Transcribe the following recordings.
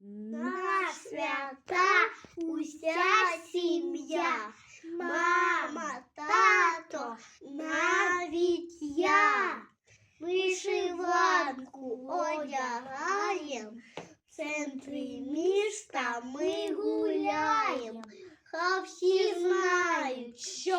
На свята уся сім'я, мама, тато, навіть я. Вишиванку одягаєм, в центрі міста ми гуляєм. Хай всі знають, що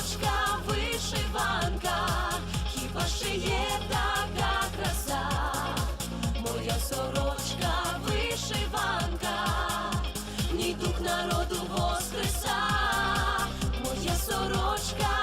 сорочка